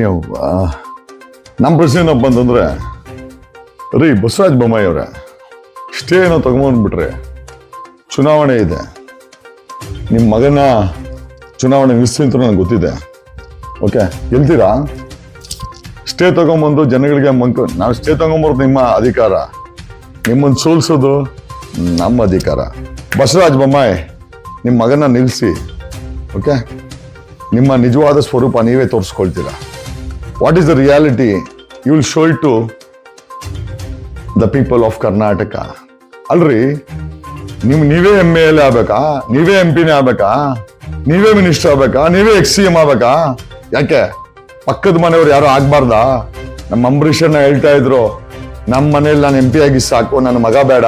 ನೀವು ನಮ್ಮ ಪ್ರಶ್ನೆ ಏನಪ್ಪ ಅಂತಂದ್ರೆ ರೀ, ಬಸವರಾಜ ಬೊಮ್ಮಾಯಿ ಅವರ ಇಷ್ಟೇ ಏನೋ ತಗೊಂಬಂದ್ಬಿಟ್ರೆ ಚುನಾವಣೆ ಇದೆ. ನಿಮ್ಮ ಮಗನ ಚುನಾವಣೆ ನಿಲ್ಲಿಸ್ತೀನಿ ಅಂತ ನನಗೆ ಗೊತ್ತಿದೆ. ಓಕೆ ಗೆಲ್ತೀರಾ ಸ್ಟೇ ತಗೊಂಬಂದು ಜನಗಳಿಗೆ ಮಂಕ, ನಾವು ಸ್ಟೇ ತಗೊಂಬರೋದು ನಿಮ್ಮ ಅಧಿಕಾರ. ನಿಮ್ಮನ್ನು ಸೋಲ್ಸೋದು ನಮ್ಮ ಅಧಿಕಾರ. ಬಸವರಾಜ ಬೊಮ್ಮಾಯಿ ನಿಮ್ಮ ಮಗನ ನಿಲ್ಲಿಸಿ ಓಕೆ ನಿಮ್ಮ ನಿಜವಾದ ಸ್ವರೂಪ ನೀವೇ ತೋರಿಸ್ಕೊಳ್ತೀರಾ? What is the reality you will show to the people of Karnataka ಅಲ್ರಿ, ನಿಮ್, ನೀವೇ ಎಂ ಎಲ್ ಆಗ್ಬೇಕಾ? ನೀವೇ ಎಂ ಪಿನೇ ಆಗ್ಬೇಕಾ? ನೀವೇ ಮಿನಿಸ್ಟರ್ ಆಗ್ಬೇಕಾ? ನೀವೇ ಎಕ್ಸ್ ಸಿ ಎಂ ಆಗ್ಬೇಕಾ? ಯಾಕೆ? ಪಕ್ಕದ ಮನೆಯವ್ರು ಯಾರು ಆಗ್ಬಾರ್ದಾ? ನಮ್ಮ ಅಂಬರೀಷನ್ನ ಹೇಳ್ತಾ ಇದ್ರು ನಮ್ಮ ಮನೇಲಿ ನಾನು ಎಂ ಪಿ ಆಗಿ ಸಾಕು, ನನ್ನ ಮಗ ಬೇಡ.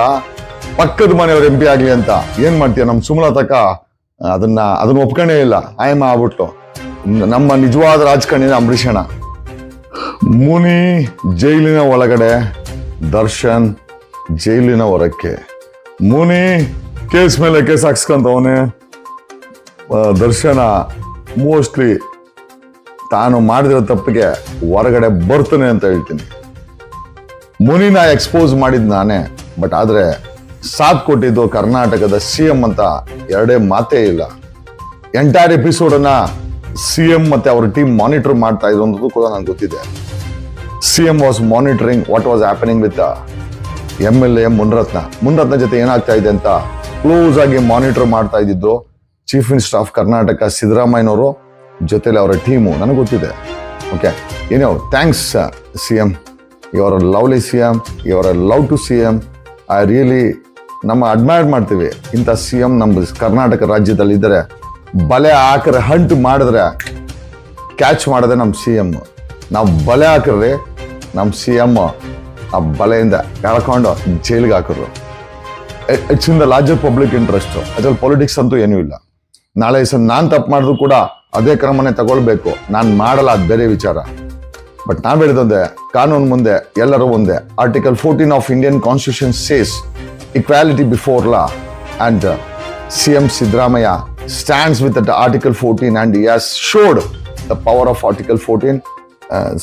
ಪಕ್ಕದ ಮನೆಯವ್ರು ಎಂ ಪಿ ಆಗ್ಲಿ ಅಂತ ಏನ್ ಮಾಡ್ತೀಯ? ನಮ್ಮ ಸುಮಲತಕ್ಕ ಅದನ್ನ ಅದನ್ನ ಒಪ್ಕೊಂಡೇ ಇಲ್ಲ. ಆಯಮ್ಮ ಆಗ್ಬಿಟ್ಟು. ನಮ್ಮ ನಿಜವಾದ ರಾಜಕಾರಣಿನ ಅಂಬರೀಷಣ ಮುನಿ ಜೈಲಿನ ಒಳಗಡೆ, ದರ್ಶನ್ ಜೈಲಿನ ಹೊರಕ್ಕೆ. ಮುನಿ ಕೇಸ್ ಮೇಲೆ ಕೇಸ್ ಹಾಕ್ಸ್ಕೊಂತವನೆ. ದರ್ಶನ ಮೋಸ್ಟ್ಲಿ ತಾನು ಮಾಡಿದಿರೋ ತಪ್ಪಿಗೆ ಹೊರಗಡೆ ಬರ್ತಾನೆ ಅಂತ ಹೇಳ್ತೀನಿ. ಮುನಿನ ಎಕ್ಸ್ಪೋಸ್ ಮಾಡಿದ್ ನಾನೇ ಬಟ್ ಆದ್ರೆ ಸಾಥ್ ಕೊಟ್ಟಿದ್ದು ಕರ್ನಾಟಕದ ಸಿ ಎಂ ಅಂತ ಎರಡೇ ಮಾತೇ ಇಲ್ಲ. ಎಂಟೈರ್ ಎಪಿಸೋಡ್ ಅನ್ನ ಸಿ ಎಂ ಮತ್ತೆ ಅವ್ರ ಟೀಮ್ ಮಾನಿಟರ್ ಮಾಡ್ತಾ ಇದ್ರು ಅನ್ನೋದು ಕೂಡ ನನಗೆ ಗೊತ್ತಿದೆ. C M was monitoring what was happening with M L A Munirathna Munirathna ಜೊತೆ ಏನಾಗ್ತಾ ಇದೆ ಅಂತ ಕ್ಲೋಸ್ ಆಗಿ ಮಾನಿಟರ್ ಮಾಡ್ತಾ ಇದ್ದಿದ್ದು ಚೀಫ್ ಮಿನಿಸ್ಟರ್ ಆಫ್ ಕರ್ನಾಟಕ ಸಿದ್ದರಾಮಯ್ಯನವರು ಜೊತೆಲಿ ಅವರ ಟೀಮು ನನಗೆ ಗೊತ್ತಿದೆ. ಓಕೆ ಏನೋ thanks C M. Our lovely C M. Our love to C M. I really ನಮ್ಮ ಅಡ್ಮೈರ್ ಮಾಡ್ತೀವಿ. ಇಂಥ ಸಿ ಎಂ ನಮ್ಮ ಕರ್ನಾಟಕ ರಾಜ್ಯದಲ್ಲಿ ಇದ್ದರೆ ಬಲೆ ಹಾಕ್ರೆ ಹಂಟ್ ಮಾಡಿದ್ರೆ ಕ್ಯಾಚ್ ಮಾಡಿದೆ ನಮ್ಮ ಸಿ ಎಂ ನಾವು ಬಲೆ ಹಾಕಿದ್ರೆ ನಮ್ಮ ಸಿ ಎಂ ಆ ಬಲೆಯಿಂದ ಎಳ್ಕೊಂಡು ಜೈಲಿಗೆ ಹಾಕಿದ್ರು. It's in the larger public interest ಅದ್ರಲ್ಲಿ ಪೊಲಿಟಿಕ್ಸ್ ಅಂತೂ ಏನೂ ಇಲ್ಲ. ನಾಳೆ ಸರ್ ನಾನು ತಪ್ಪು ಮಾಡಿದ್ರು ಕೂಡ ಅದೇ ಕ್ರಮನೇ ತಗೊಳ್ಬೇಕು. ನಾನು ಮಾಡಲ್ಲ ಅದು ಬೇರೆ ವಿಚಾರ. ಬಟ್ ನಾವು ಹೇಳಿದಂದೆ ಕಾನೂನು ಮುಂದೆ, ಎಲ್ಲರೂ ಒಂದೇ. Article fourteen of Indian constitution says equality before law and C M Siddaramaiah stands with that article fourteen and yes showed the power of article fourteen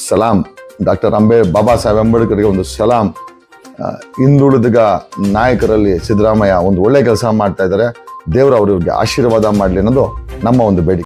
Salam doctor ಅಂಬೇ ಬಾಬಾ ಸಾಹೇಬ್ ಅಂಬೇಡ್ಕರ್ಗೆ ಒಂದು ಸಲಾಂ ಆ, ಹಿಂದುಳಿದ ನಾಯಕರಲ್ಲಿ ಸಿದ್ದರಾಮಯ್ಯ ಒಂದು ಒಳ್ಳೆ ಕೆಲಸ ಮಾಡ್ತಾ ಇದ್ದಾರೆ ದೇವರು ಅವ್ರಿಗೆ ಆಶೀರ್ವಾದ ಮಾಡಲಿ ಅನ್ನೋದು ನಮ್ಮ ಒಂದು ಬೇಡಿಕೆ